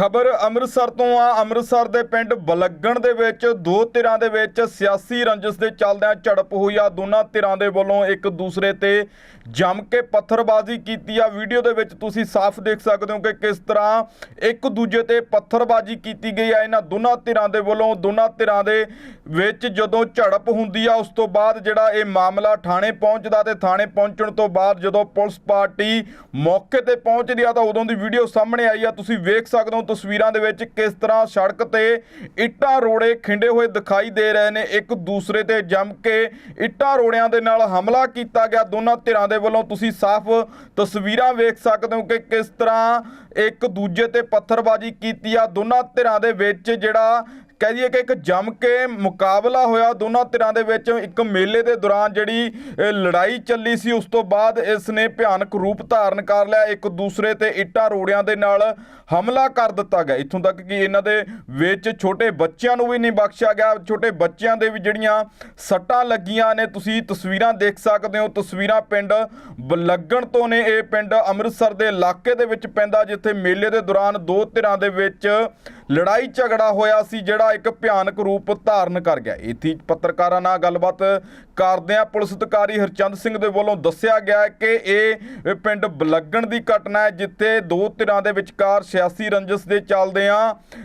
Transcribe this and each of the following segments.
ਖਬਰ ਅੰਮ੍ਰਿਤਸਰ ਤੋਂ ਆ। ਅੰਮ੍ਰਿਤਸਰ ਦੇ ਪਿੰਡ ਬਲੱਗਣ ਦੇ ਵਿੱਚ ਦੋ ਧਿਰਾਂ ਦੇ ਵਿੱਚ ਸਿਆਸੀ ਰੰਜਸ ਦੇ ਚੱਲਦਿਆਂ ਝੜਪ ਹੋਈ ਆ। ਦੋਨਾਂ ਧਿਰਾਂ ਦੇ ਵੱਲੋਂ ਇੱਕ ਦੂਸਰੇ ਤੇ ਜੰਮ ਕੇ ਪੱਥਰਬਾਜ਼ੀ ਕੀਤੀ ਆ। ਵੀਡੀਓ ਦੇ ਵਿੱਚ ਤੁਸੀਂ ਸਾਫ਼ ਦੇਖ ਸਕਦੇ ਹੋ ਕਿ ਕਿਸ ਤਰ੍ਹਾਂ ਇੱਕ ਦੂਜੇ ਤੇ ਪੱਥਰਬਾਜ਼ੀ ਕੀਤੀ ਗਈ ਆ। ਇਹਨਾਂ ਦੋਨਾਂ ਧਿਰਾਂ ਦੇ ਵੱਲੋਂ ਦੋਨਾਂ ਧਿਰਾਂ ਦੇ ਵਿੱਚ ਜਦੋਂ ਝੜਪ ਹੁੰਦੀ ਆ, ਉਸ ਤੋਂ ਬਾਅਦ ਜਿਹੜਾ ਇਹ ਮਾਮਲਾ ਥਾਣੇ ਪਹੁੰਚਦਾ ਤੇ ਥਾਣੇ ਪਹੁੰਚਣ ਤੋਂ ਬਾਅਦ ਜਦੋਂ ਪੁਲਿਸ ਪਾਰਟੀ ਮੌਕੇ ਤੇ ਪਹੁੰਚਦੀ ਆ, ਤਾਂ ਉਦੋਂ ਦੀ ਵੀਡੀਓ ਸਾਹਮਣੇ ਆਈ ਆ। ਤੁਸੀਂ ਵੇਖ ਸਕਦੇ ਹੋ ਤਸਵੀਰਾਂ ਦੇ ਵਿੱਚ ਕਿਸ ਤਰ੍ਹਾਂ ਸੜਕ ਤੇ ਇੱਟਾਂ ਰੋੜੇ ਖਿੰਡੇ ਹੋਏ ਦਿਖਾਈ ਦੇ ਰਹੇ ਨੇ, ਇੱਕ ਦੂਸਰੇ ਤੇ ਜੰਮ ਕੇ ਇੱਟਾਂ ਰੋੜਿਆਂ ਦੇ ਨਾਲ ਹਮਲਾ ਕੀਤਾ ਗਿਆ। ਦੋਨਾਂ ਧਿਰਾਂ ਦੇ ਵੱਲੋਂ ਤੁਸੀਂ ਸਾਫ਼ ਤਸਵੀਰਾਂ ਵੇਖ ਸਕਦੇ ਹੋ ਕਿ ਕਿਸ ਤਰ੍ਹਾਂ ਇੱਕ ਦੂਜੇ ਤੇ ਪੱਥਰਬਾਜ਼ੀ ਕੀਤੀ ਆ। ਦੋਨਾਂ ਧਿਰਾਂ ਦੇ ਵਿੱਚ ਜਿਹੜਾ ਕਹਿ ਦਈਏ ਕਿ ਇੱਕ ਜੰਮ ਕੇ ਮੁਕਾਬਲਾ ਹੋਇਆ। ਦੋਨਾਂ ਧਿਰਾਂ ਦੇ ਵਿੱਚ ਇੱਕ ਮੇਲੇ ਦੇ ਦੌਰਾਨ ਜਿਹੜੀ ਇਹ ਲੜਾਈ ਚੱਲੀ ਸੀ, ਉਸ ਤੋਂ ਬਾਅਦ ਇਸ ਨੇ ਭਿਆਨਕ ਰੂਪ ਧਾਰਨ ਕਰ ਲਿਆ। ਇੱਕ ਦੂਸਰੇ ਤੇ ਇੱਟਾਂ ਰੋੜਿਆਂ ਦੇ ਨਾਲ ਹਮਲਾ ਕਰ ਦਿੱਤਾ ਗਿਆ। ਇੱਥੋਂ ਤੱਕ ਕਿ ਇਹਨਾਂ ਦੇ ਵਿੱਚ ਛੋਟੇ ਬੱਚਿਆਂ ਨੂੰ ਵੀ ਨਹੀਂ ਬਖਸ਼ਿਆ ਗਿਆ। ਛੋਟੇ ਬੱਚਿਆਂ ਦੇ ਵੀ ਜਿਹੜੀਆਂ ਸੱਟਾਂ ਲੱਗੀਆਂ ਨੇ, ਤੁਸੀਂ ਤਸਵੀਰਾਂ ਦੇਖ ਸਕਦੇ ਹੋ। ਤਸਵੀਰਾਂ ਪਿੰਡ ਬਲੱਗਣ ਤੋਂ ਨੇ। ਇਹ ਪਿੰਡ ਅੰਮ੍ਰਿਤਸਰ ਦੇ ਇਲਾਕੇ ਦੇ ਵਿੱਚ ਪੈਂਦਾ, ਜਿੱਥੇ ਮੇਲੇ ਦੇ ਦੌਰਾਨ ਦੋ ਧਿਰਾਂ ਦੇ ਵਿੱਚ ਲੜਾਈ ਝਗੜਾ ਹੋਇਆ ਸੀ, ਜਿਹੜਾ ਇੱਕ ਭਿਆਨਕ ਰੂਪ ਧਾਰਨ ਕਰ ਗਿਆ। ਇੱਥੇ ਪੱਤਰਕਾਰਾਂ ਨਾਲ ਗੱਲਬਾਤ ਕਰਦਿਆਂ ਪੁਲਿਸ ਅਧਿਕਾਰੀ ਹਰਚੰਦ ਸਿੰਘ ਦੇ ਵੱਲੋਂ ਦੱਸਿਆ ਗਿਆ ਕਿ ਇਹ ਪਿੰਡ ਬਲੱਗਣ ਦੀ ਘਟਨਾ ਹੈ, ਜਿੱਥੇ ਦੋ ਧਿਰਾਂ ਦੇ ਵਿਚਕਾਰ ਸਿਆਸੀ ਰੰਜਸ ਦੇ ਚੱਲਦਿਆਂ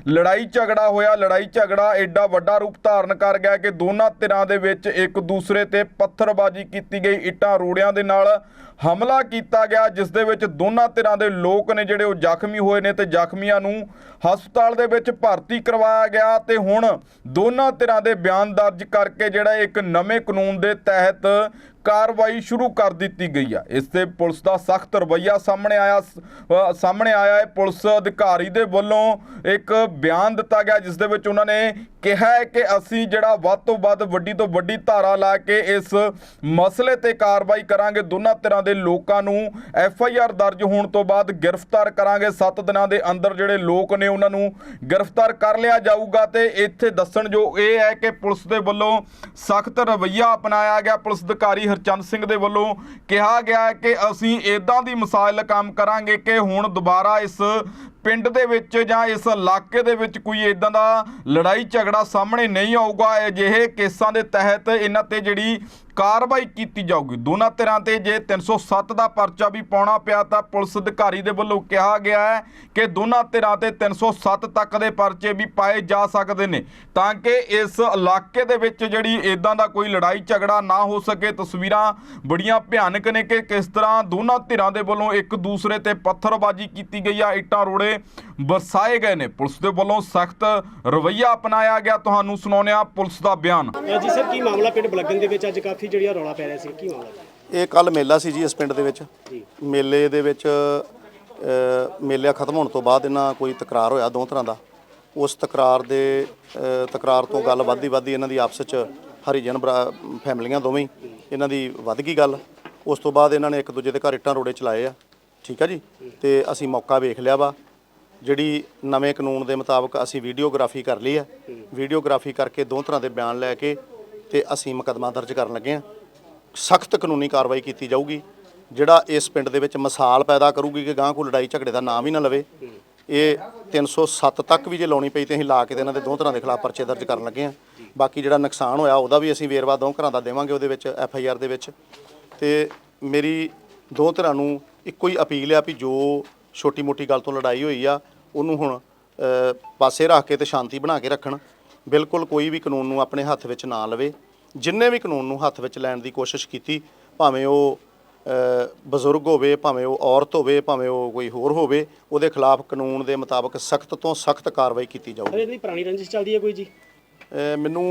ਲੜਾਈ ਝਗੜਾ ਹੋਇਆ। ਲੜਾਈ ਝਗੜਾ ਐਡਾ ਵੱਡਾ ਰੂਪ ਧਾਰਨ ਕਰ ਗਿਆ ਕਿ ਦੋਨਾਂ ਧਿਰਾਂ ਦੇ ਵਿੱਚ ਇੱਕ ਦੂਸਰੇ ਤੇ ਪੱਥਰਬਾਜ਼ੀ ਕੀਤੀ ਗਈ। ਇੱਟਾਂ ਰੋੜਿਆਂ ਦੇ ਨਾਲ ਹਮਲਾ ਕੀਤਾ ਗਿਆ, ਜਿਸ ਦੇ ਵਿੱਚ ਦੋਨਾਂ ਧਿਰਾਂ ਦੇ ਲੋਕ ਨੇ ਜਿਹੜੇ ਉਹ ਜ਼ਖਮੀ ਹੋਏ ਨੇ ਤੇ ਜ਼ਖਮੀਆਂ ਨੂੰ ਹਸਪਤਾਲ ਦੇ ਵਿੱਚ ਭਰਤੀ ਕਰਵਾਇਆ ਗਿਆ ਤੇ ਹੁਣ ਦੋਨਾਂ ਧਿਰਾਂ ਦੇ ਬਿਆਨ ਦਰਜ ਕਰਕੇ ਜਿਹੜਾ ਇੱਕ ਨਵੇਂ ਕਾਨੂੰਨ ਦੇ ਤਹਿਤ ਕਾਰਵਾਈ ਸ਼ੁਰੂ ਕਰ ਦਿੱਤੀ ਗਈ ਆ। ਇਸ ਤੇ ਪੁਲਿਸ ਦਾ ਸਖਤ ਰਵੱਈਆ ਸਾਹਮਣੇ ਆਇਆ ਸਾਹਮਣੇ ਆਇਆ ਹੈ। ਪੁਲਿਸ ਅਧਿਕਾਰੀ ਦੇ ਵੱਲੋਂ ਇੱਕ ਬਿਆਨ ਦਿੱਤਾ ਗਿਆ, ਜਿਸ ਦੇ ਵਿੱਚ ਉਹਨਾਂ ਨੇ ਕਿਹਾ ਹੈ ਕਿ ਅਸੀਂ ਜਿਹੜਾ ਵੱਧ ਤੋਂ ਵੱਧ, ਵੱਡੀ ਤੋਂ ਵੱਡੀ ਧਾਰਾ ਲਾ ਕੇ ਇਸ ਮਸਲੇ ਤੇ ਕਾਰਵਾਈ ਕਰਾਂਗੇ। ਦੋਨਾਂ ਤਰ੍ਹਾਂ ਦੇ ਲੋਕਾਂ ਨੂੰ ਐਫ ਆਈ ਆਰ ਦਰਜ ਹੋਣ ਤੋਂ ਬਾਅਦ ਗ੍ਰਿਫਤਾਰ ਕਰਾਂਗੇ। 7 ਦਿਨਾਂ ਦੇ ਅੰਦਰ ਜਿਹੜੇ ਲੋਕ ਨੇ ਉਹਨਾਂ ਨੂੰ ਗ੍ਰਿਫਤਾਰ ਕਰ ਲਿਆ ਜਾਊਗਾ ਤੇ ਇੱਥੇ ਦੱਸਣ ਜੋ ਇਹ ਹੈ ਕਿ ਪੁਲਿਸ ਦੇ ਵੱਲੋਂ ਸਖਤ ਰਵੱਈਆ ਅਪਣਾਇਆ ਗਿਆ। ਪੁਲਿਸ ਅਧਿਕਾਰੀ ਹਰਚੰਦ ਸਿੰਘ ਦੇ ਵੱਲੋਂ ਕਿਹਾ ਗਿਆ ਹੈ ਕਿ ਅਸੀਂ ਇਦਾਂ ਦੀ ਮਿਸਾਲ ਕੰਮ ਕਰਾਂਗੇ ਕਿ ਹੁਣ ਦੁਬਾਰਾ ਇਸ ਪਿੰਡ ਦੇ ਵਿੱਚ ਜਾਂ ਇਸ ਇਲਾਕੇ ਦੇ ਵਿੱਚ ਕੋਈ ਇਦਾਂ ਦਾ ਲੜਾਈ ਝਗੜਾ ਸਾਹਮਣੇ ਨਹੀਂ ਆਊਗਾ, ਅਜਿਹੇ ਕੇਸਾਂ ਦੇ ਤਹਿਤ ਇਹਨਾਂ ਤੇ ਜਿਹੜੀ ਕਾਰਵਾਈ ਕੀਤੀ ਜਾਊਗੀ। ਦੋਨਾਂ ਧਿਰਾਂ ਤੇ ਜੇ 307 ਦਾ ਪਰਚਾ ਵੀ ਪਾਉਣਾ ਪਿਆ ਤਾਂ ਪੁਲਿਸ ਅਧਿਕਾਰੀ ਦੇ ਵੱਲੋਂ ਕਿਹਾ ਗਿਆ ਹੈ ਕਿ ਦੋਨਾਂ ਧਿਰਾਂ ਤੇ 307 ਤੱਕ ਦੇ ਪਰਚੇ ਵੀ ਪਾਏ ਜਾ ਸਕਦੇ ਨੇ। ਤਾਂ ਕਿ ਇਸ ਇਲਾਕੇ ਦੇ ਵਿੱਚ ਜਿਹੜੀ ਇਦਾਂ ਦਾ ਕੋਈ ਲੜਾਈ ਝਗੜਾ ਨਾ ਹੋ ਸਕੇ, ਤਸਵੀਰਾਂ ਬੜੀਆਂ ਭਿਆਨਕ ਨੇ ਕਿ ਕਿਸ ਤਰ੍ਹਾਂ ਦੋਨਾਂ ਧਿਰਾਂ ਦੇ ਵੱਲੋਂ ਇੱਕ ਦੂਸਰੇ ਤੇ ਪੱਥਰਬਾਜ਼ੀ ਕੀਤੀ ਗਈ ਆ। ਇੱਟਾਂ, ਰੋੜੇ ਵਰਸਾਏ ਗਏ ਨੇ। ਪੁਲਿਸ ਦੇ ਵੱਲੋਂ ਸਖਤ ਰਵੱਈਆ ਅਪਣਾਇਆ ਗਿਆ। ਤੁਹਾਨੂੰ ਸੁਣਾਉਂਦੇ ਪੁਲਿਸ ਦਾ ਬਿਆਨ। ਜੀ ਸਰ ਕੀ ਮਾਮਲਾ ਪਿੰਡ ਬਲੱਗਣ ਦੇ ਵਿੱਚ ਅੱਜ ਕਾਫੀ ਜਿਹੜੀਆਂ ਰੌਲਾ ਪੈ ਰਿਹਾ ਸੀ? ਕੀ ਮਾਮਲਾ ਇਹ ਕੱਲ ਮੇਲਾ ਸੀ ਜੀ ਇਸ ਪਿੰਡ ਦੇ ਵਿੱਚ। ਮੇਲੇ ਦੇ ਵਿੱਚ ਮੇਲਾ ਖਤਮ ਹੋਣ ਤੋਂ ਬਾਅਦ ਇਹਨਾਂ ਕੋਈ ਤਕਰਾਰ ਹੋਇਆ ਦੋ ਤਰ੍ਹਾਂ ਦਾ। ਉਸ ਤਕਰਾਰ ਦੇ ਤਕਰਾਰ ਤੋਂ ਗੱਲ ਵੱਧਦੀ ਵੱਧਦੀ ਇਹਨਾਂ ਦੀ ਆਪਸ ਵਿੱਚ ਹਰੀਜਨ ਫੈਮਲੀਆਂ ਦੋਵੇਂ ਇਹਨਾਂ ਦੀ ਵੱਧ ਗਈ ਗੱਲ। ਉਸ ਤੋਂ ਬਾਅਦ ਇਹਨਾਂ ਨੇ ਇੱਕ ਦੂਜੇ ਦੇ ਘਰ ਇੱਟਾਂ ਰੋੜੇ ਚਲਾਏ ਆ। ਠੀਕ ਆ ਜੀ? ਤੇ ਅਸੀਂ ਮੌਕਾ ਵੇਖ ਲਿਆ ਵਾ। ਜਿਹੜੀ ਨਵੇਂ ਕਾਨੂੰਨ ਦੇ ਮੁਤਾਬਕ ਅਸੀਂ ਵੀਡੀਓਗ੍ਰਾਫੀ ਕਰ ਲਈ ਆ। ਵੀਡੀਓਗ੍ਰਾਫੀ ਕਰਕੇ ਦੋ ਤਰ੍ਹਾਂ ਦੇ ਬਿਆਨ ਲੈ ਕੇ ਤੇ ਅਸੀਂ ਮੁਕੱਦਮਾ ਦਰਜ ਕਰਨ ਲੱਗੇ ਹਾਂ ਸਖਤ ਕਾਨੂੰਨੀ ਕਾਰਵਾਈ ਕੀਤੀ ਜਾਊਗੀ, ਜਿਹੜਾ ਇਸ ਪਿੰਡ ਦੇ ਵਿੱਚ ਮਿਸਾਲ ਪੈਦਾ ਕਰੂਗੀ ਕਿ ਗਾਂ ਕੋਈ ਲੜਾਈ ਝਗੜੇ ਦਾ ਨਾਮ ਹੀ ਨਾ ਲਵੇ। ਇਹ 307 ਤੱਕ ਵੀ ਜੇ ਲਾਉਣੀ ਪਈ ਤੇ ਅਸੀਂ ਲਾ ਕੇ ਤੇ ਇਹਨਾਂ ਦੇ ਦੋ ਤਰ੍ਹਾਂ ਦੇ ਖਿਲਾਫ ਪਰਚੇ ਦਰਜ ਕਰਨ ਲੱਗੇ ਆ। ਬਾਕੀ ਜਿਹੜਾ ਨੁਕਸਾਨ ਹੋਇਆ, ਉਹਦਾ ਵੀ ਅਸੀਂ ਵੇਰਵਾ ਦੋ ਘਰਾਂ ਦਾ ਦੇਵਾਂਗੇ ਉਹਦੇ ਵਿੱਚ, ਐਫ ਆਈ ਆਰ ਦੇ ਵਿੱਚ। ਤੇ ਮੇਰੀ ਦੋ ਤਰ੍ਹਾਂ ਨੂੰ ਇੱਕੋ ਹੀ ਅਪੀਲ ਆ ਵੀ ਜੋ ਛੋਟੀ ਮੋਟੀ ਗੱਲ ਤੋਂ ਲੜਾਈ ਹੋਈ ਆ ਉਹਨੂੰ ਹੁਣ ਪਾਸੇ ਰੱਖ ਕੇ ਤੇ ਸ਼ਾਂਤੀ ਬਣਾ ਕੇ ਰੱਖਣ। ਬਿਲਕੁਲ ਕੋਈ ਵੀ ਕਾਨੂੰਨ ਨੂੰ ਆਪਣੇ ਹੱਥ ਵਿੱਚ ਨਾ ਲਵੇ। ਜਿੰਨੇ ਵੀ ਕਾਨੂੰਨ ਨੂੰ ਹੱਥ ਵਿੱਚ ਲੈਣ ਦੀ ਕੋਸ਼ਿਸ਼ ਕੀਤੀ ਭਾਵੇਂ ਉਹ ਬਜ਼ੁਰਗ ਹੋਵੇ ਭਾਵੇਂ ਉਹ ਔਰਤ ਹੋਵੇ ਭਾਵੇਂ ਉਹ ਕੋਈ ਹੋਰ ਹੋਵੇ ਉਹਦੇ ਖਿਲਾਫ ਕਾਨੂੰਨ ਦੇ ਮੁਤਾਬਕ ਸਖਤ ਤੋਂ ਸਖਤ ਕਾਰਵਾਈ ਕੀਤੀ ਜਾਊਗੀ। ਇਹਦੀ ਪੁਰਾਣੀ ਰੰਜਿਸ਼ ਚੱਲਦੀ ਹੈ ਕੋਈ ਜੀ? ਮੈਨੂੰ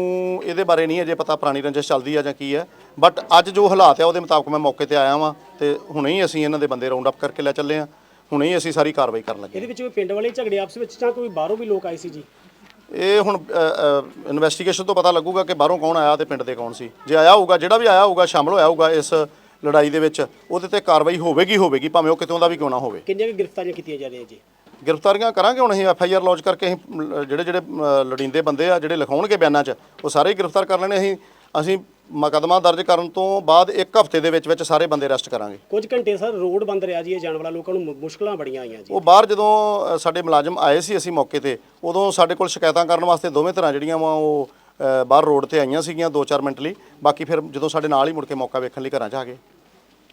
ਇਹਦੇ ਬਾਰੇ ਨਹੀਂ ਅਜੇ ਪਤਾ ਪੁਰਾਣੀ ਰੰਜਿਸ਼ ਚੱਲਦੀ ਆ ਜਾਂ ਕੀ ਹੈ। ਬਟ ਅੱਜ ਜੋ ਹਾਲਾਤ ਆ ਉਹਦੇ ਮੁਤਾਬਕ ਮੈਂ ਮੌਕੇ ਤੇ ਆਇਆ ਵਾਂ ਤੇ ਹੁਣੇ ਹੀ ਅਸੀਂ ਇਹਨਾਂ ਦੇ ਬੰਦੇ ਰਾਉਂਡ ਅਪ ਕਰਕੇ ਲੈ ਚੱਲੇ ਆ। ਹੁਣੇ ਹੀ ਅਸੀਂ ਸਾਰੀ ਕਾਰਵਾਈ ਕਰਨ ਲੱਗੇ ਇਹਦੇ ਵਿੱਚ ਕੋਈ ਪਿੰਡ ਵਾਲੇ ਝਗੜੇ ਆਪਸ ਵਿੱਚ ਜਾਂ ਕੋਈ ਬਾਹਰੋਂ ਵੀ ਲੋਕ ਆਏ ਸੀ ਜੀ? ਇਹ ਹੁਣ ਇਨਵੈਸਟੀਗੇਸ਼ਨ ਤੋਂ ਪਤਾ ਲੱਗੂਗਾ ਕਿ ਬਾਹਰੋਂ ਕੌਣ ਆਇਆ ਤੇ ਪਿੰਡ ਦੇ ਕੌਣ ਸੀ। ਜੇ ਆਇਆ ਹੋਊਗਾ ਜਿਹੜਾ ਵੀ ਆਇਆ ਹੋਊਗਾ ਸ਼ਾਮਲ ਹੋਇਆ ਹੋਊਗਾ ਇਸ ਲੜਾਈ ਦੇ ਵਿੱਚ ਉਹਦੇ ਤੇ ਕਾਰਵਾਈ ਹੋਵੇਗੀ ਹੋਵੇਗੀ ਭਾਵੇਂ ਉਹ ਕਿਤੋਂ ਦਾ ਵੀ ਕਿਉਂ ਨਾ ਹੋਵੇ। ਕਿੰਨੀਆਂ ਗ੍ਰਿਫਤਾਰੀਆਂ ਕੀਤੀਆਂ ਜਾ ਰਹੀਆਂ ਜੀ? ਗ੍ਰਿਫਤਾਰੀਆਂ ਕਰਾਂਗੇ ਹੁਣ ਅਸੀਂ ਐਫ ਆਈ ਆਰ ਲੌਂਚ ਕਰਕੇ ਅਸੀਂ ਜਿਹੜੇ ਜਿਹੜੇ ਲੜੀਂਦੇ ਬੰਦੇ ਆ ਜਿਹੜੇ ਲਿਖਾਉਣਗੇ ਬਿਆਨਾਂ 'ਚ ਉਹ ਸਾਰੇ ਹੀ ਗ੍ਰਿਫਤਾਰ ਕਰ ਲੈਣੇ ਅਸੀਂ। ਅਸੀਂ ਮੁਕੱਦਮਾ ਦਰਜ ਕਰਨ ਤੋਂ ਬਾਅਦ ਇੱਕ ਹਫ਼ਤੇ ਦੇ ਵਿੱਚ ਵਿੱਚ ਸਾਰੇ ਬੰਦੇ ਅਰੈਸਟ ਕਰਾਂਗੇ। ਕੁਝ ਘੰਟੇ ਸਰ ਰੋਡ ਬੰਦ ਰਿਹਾ ਜੀ ਇਹ ਜਾਣ ਵਾਲਾ ਲੋਕਾਂ ਨੂੰ ਮੁ- ਮੁਸ਼ਕਲਾਂ ਬੜੀਆਂ ਆਈਆਂ ਜੀ। ਉਹ ਬਾਹਰ ਜਦੋਂ ਅ, ਸਾਡੇ ਮੁਲਾਜ਼ਮ ਆਏ ਸੀ ਅਸੀਂ ਮੌਕੇ ਤੇ ਉਦੋਂ ਸਾਡੇ ਕੋਲ ਸ਼ਿਕਾਇਤਾਂ ਕਰਨ ਵਾਸਤੇ ਦੋਵੇਂ ਤਰ੍ਹਾਂ ਜਿਹੜੀਆਂ ਵਾ ਉਹ ਅ, ਬਾਹਰ ਰੋਡ ਤੇ ਆਈਆਂ ਸੀਗੀਆਂ 2-4 ਮਿੰਟ ਲਈ। ਬਾਕੀ ਫਿਰ ਜਦੋਂ ਸਾਡੇ ਨਾਲ ਹੀ ਮੁੜ ਕੇ ਮੌਕਾ ਵੇਖਣ ਲਈ ਘਰਾਂ 'ਚ ਆ ਗਏ।